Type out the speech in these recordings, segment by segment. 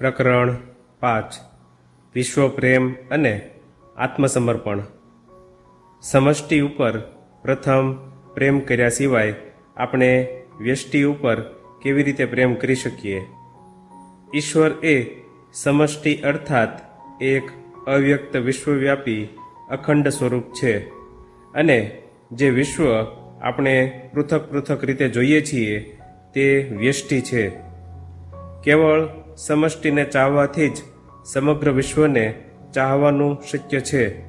પ્રકરણ પાંચ. વિશ્વ પ્રેમ અને આત્મસમર્પણ. સમષ્ટિ ઉપર પ્રથમ પ્રેમ કર્યા સિવાય આપણે વ્યષ્ટિ ઉપર કેવી રીતે પ્રેમ કરી શકીએ? ઈશ્વર એ સમષ્ટિ અર્થાત એક અવ્યક્ત વિશ્વવ્યાપી અખંડ સ્વરૂપ છે અને જે વિશ્વ આપણે પૃથક પૃથક રીતે જોઈએ છીએ તે વ્યષ્ટિ છે. કેવળ સમષ્ટિને ચાહવાથી જ સમગ્ર વિશ્વને ચાહવાનું શક્ય છે.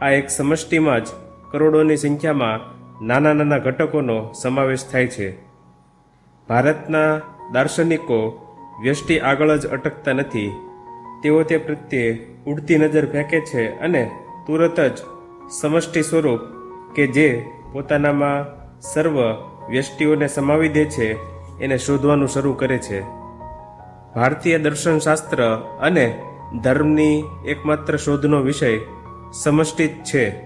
આ એક સમષ્ટિમાં જ કરોડોની સંખ્યામાં નાના નાના ઘટકોનો સમાવેશ થાય છે. ભારતના દાર્શનિકો વ્યષ્ટિ આગળ જ અટકતા નથી. તેઓ તે પ્રત્યે ઉડતી નજર ફેંકે છે અને તુરત જ સમષ્ટિ સ્વરૂપ કે જે પોતાનામાં સર્વ વ્યષ્ટિઓને સમાવી દે છે, એને શોધવાનું શરૂ કરે છે. ભારતીય દર્શનશાસ્ત્ર અને ધર્મની એકમાત્ર શોધનો વિષય સમષ્ટિત છે.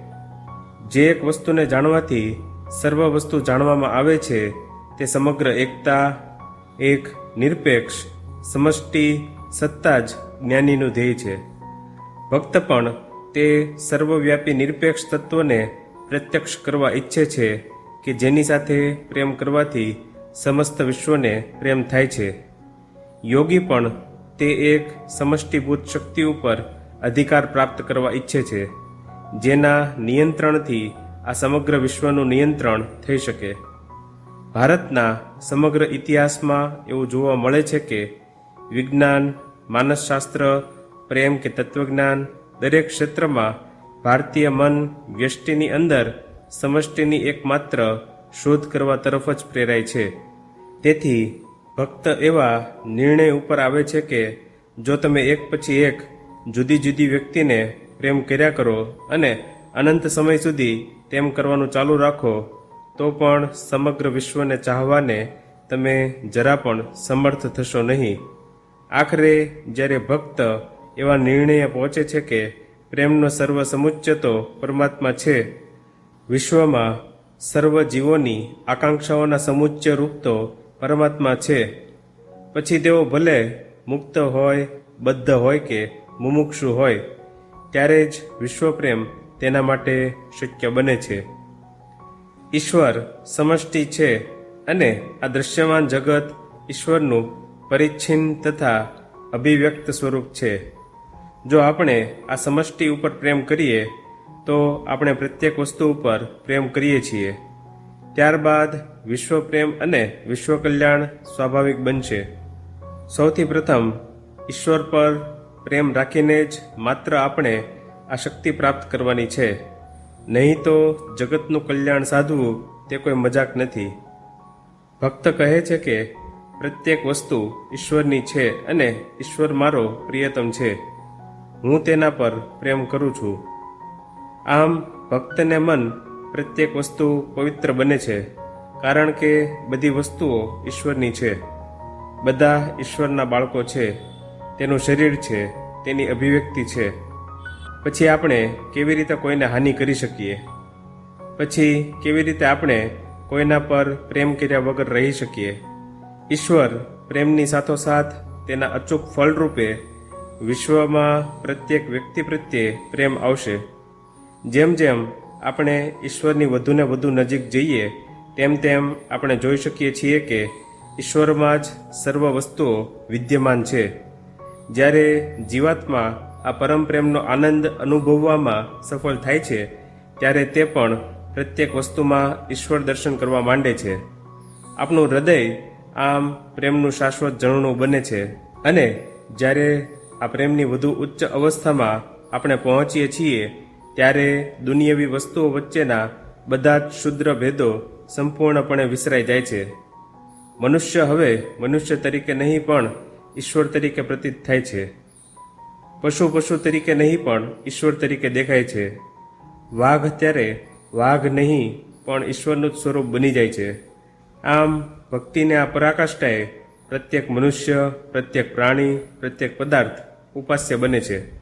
જે એક વસ્તુને જાણવાથી સર્વ વસ્તુ જાણવામાં આવે છે, તે સમગ્ર એકતા, એક નિરપેક્ષ, સમષ્ટિ, સત્તા જ જ્ઞાનીનું ધ્યેય છે. ભક્ત પણ તે સર્વવ્યાપી નિરપેક્ષ તત્વને પ્રત્યક્ષ કરવા ઈચ્છે છે કે જેની સાથે પ્રેમ કરવાથી સમસ્ત વિશ્વને પ્રેમ થાય છે. યોગી પણ તે એક સમષ્ટિભૂત શક્તિ ઉપર અધિકાર પ્રાપ્ત કરવા ઈચ્છે છે, જેના નિયંત્રણથી આ સમગ્ર વિશ્વનું નિયંત્રણ થઈ શકે. ભારતના સમગ્ર ઇતિહાસમાં એવું જોવા મળે છે કે વિજ્ઞાન, માનસશાસ્ત્ર, પ્રેમ કે તત્વજ્ઞાન દરેક ક્ષેત્રમાં ભારતીય મન વ્યષ્ટિની અંદર સમષ્ટિની એકમાત્ર શોધ કરવા તરફ જ પ્રેરાય છે. તેથી ભક્ત એવા નિર્ણય ઉપર આવે છે કે જો તમે એક પછી એક જુદી જુદી વ્યક્તિને પ્રેમ કર્યા કરો અને અનંત સમય સુધી તેમ કરવાનું ચાલુ રાખો, તો પણ સમગ્ર વિશ્વને ચાહવાને તમે જરા પણ સમર્થ થશો નહીં. આખરે જ્યારે ભક્ત એવા નિર્ણયે પહોંચે છે કે પ્રેમનો સર્વ સમુચ્ય તો પરમાત્મા છે, વિશ્વમાં સર્વ જીવોની આકાંક્ષાઓના સમુચ્ચ રૂપ તો પરમાત્મા છે. પછી તેઓ ભલે મુક્ત હોય, બદ્ધ હોય કે મુમુક્ષુ હોય, ત્યારે જ વિશ્વપ્રેમ તેના માટે શક્ય બને છે. ઈશ્વર સમષ્ટિ છે અને આ દૃશ્યમાન જગત ઈશ્વરનું પરિચ્છિન્ન તથા અભિવ્યક્ત સ્વરૂપ છે. જો આપણે આ સમષ્ટિ ઉપર પ્રેમ કરીએ, તો આપણે પ્રત્યેક વસ્તુ ઉપર પ્રેમ કરીએ છીએ. ત્યારબાદ વિશ્વ પ્રેમ અને વિશ્વ કલ્યાણ સ્વાભાવિક બનશે. સૌથી પ્રથમ, ઈશ્વર પર પ્રેમ રાખીને જ માત્ર આપણે આ શક્તિ પ્રાપ્ત કરવાની છે. નહીં તો જગતનું કલ્યાણ સાધવું તે કોઈ મજાક નથી. ભક્ત કહે છે કે, પ્રત્યેક વસ્તુ ઈશ્વરની છે અને ઈશ્વર મારો પ્રિયતમ છે. હું તેના પર પ્રેમ કરું છું. આમ, ભક્તને મન પ્રત્યેક વસ્તુ પવિત્ર બને છે. કારણ કે બધી વસ્તુઓ ઈશ્વરની છે. બધા ઈશ્વરના બાળકો છે. તેનું શરીર છે. તેની અભિવ્યક્તિ છે. પછી આપણે કેવી રીતે કોઈને હાનિ કરી શકીએ? પછી કેવી રીતે આપણે કોઈના પર પ્રેમ કર્યા વગર રહી શકીએ? ઈશ્વર પ્રેમની સાથોસાથ તેના અચૂક ફળરૂપે વિશ્વમાં પ્રત્યેક વ્યક્તિ પ્રત્યે પ્રેમ આવશે. જેમ જેમ આપણે ઈશ્વરની વધુને વધુ નજીક જઈએ તેમ તેમ આપણે જોઈ શકીએ છીએ કે ઈશ્વરમાં જ સર્વ વસ્તુઓ વિદ્યમાન છે. જ્યારે જીવાત્મા આ પરમ પ્રેમનો આનંદ અનુભવવામાં સફળ થાય છે, ત્યારે તે પણ પ્રત્યેક વસ્તુમાં ઈશ્વર દર્શન કરવા માંડે છે. આપણું હૃદય આમ પ્રેમનું શાશ્વત જણનું બને છે અને જ્યારે આ પ્રેમની વધુ ઉચ્ચ અવસ્થામાં આપણે પહોંચીએ છીએ, ત્યારે દુનિયાવી વસ્તુઓ વચ્ચેના બધા જ શુદ્ર ભેદો સંપૂર્ણપણે વિસરાઈ જાય છે. મનુષ્ય હવે મનુષ્ય તરીકે નહીં પણ ઈશ્વર તરીકે પ્રતીત થાય છે. પશુ પશુ તરીકે નહીં પણ ઈશ્વર તરીકે દેખાય છે. વાઘ ત્યારે વાઘ નહીં પણ ઈશ્વરનું જ સ્વરૂપ બની જાય છે. આમ ભક્તિને આ પરાકાષ્ઠાએ પ્રત્યેક મનુષ્ય, પ્રત્યેક પ્રાણી, પ્રત્યેક પદાર્થ ઉપાસ્ય બને છે.